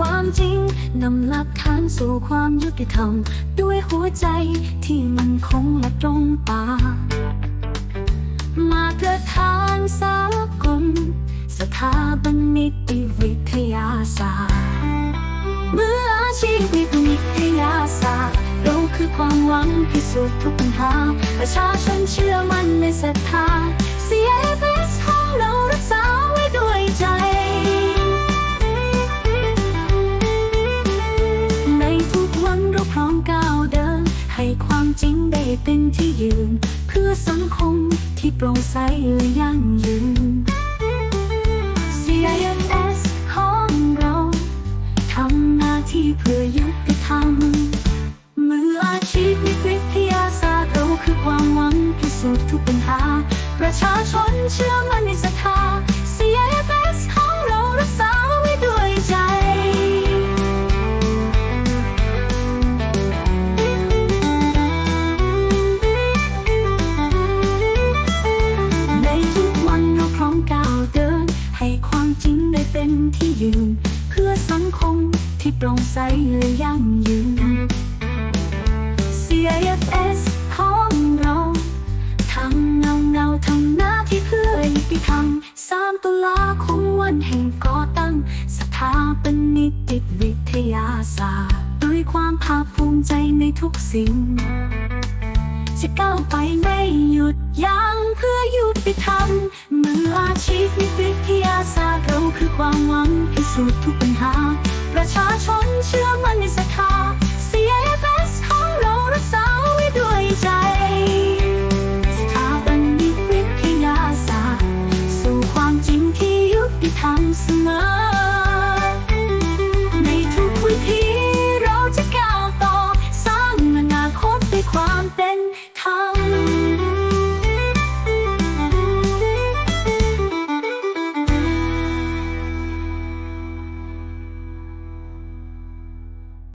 ความจริงนำหลักฐานสู่ความยุติธรรม ด้วยหัวใจที่มันคงและตรงตามาตรฐานสากลสถาบันนิติวิทยาศาสตร์เมืออาชีพนิติวิทยาศาสตร์เราคือความหวังพิสูจน์ทุกปัญหา ประชาชนเชื่อมั่นในศรัทธา CFS เป็นที่ยืน เพื่อสังคมที่โปร่งใสและยั่งยืน CIFS ของเราทำหน้าที่เพื่อยุติธรรมมืออาชีพนิวิทยาศาสตร์เราคือความหวังพิสูจน์ทุกปัญหา ประชาชนเชื่อมั่นในศรัทธา ที่ยืน เพื่อสังคมที่โปร่งใสและยั่งยืน CIFS ของเราทำเงาเงาทำหน้าที่เพื่อยุติธรรมสามตุลาคมวันแห่งก่อตั้ง สถาบันนิติวิทยาศาสตร์ด้วยความภาคภูมิใจในทุกสิ่งจะก้าวไปไม่หยุดยั้งเพื่อยุติธรรมมืออาชีพนิวิทย ความหวังพิสูจน์ทุก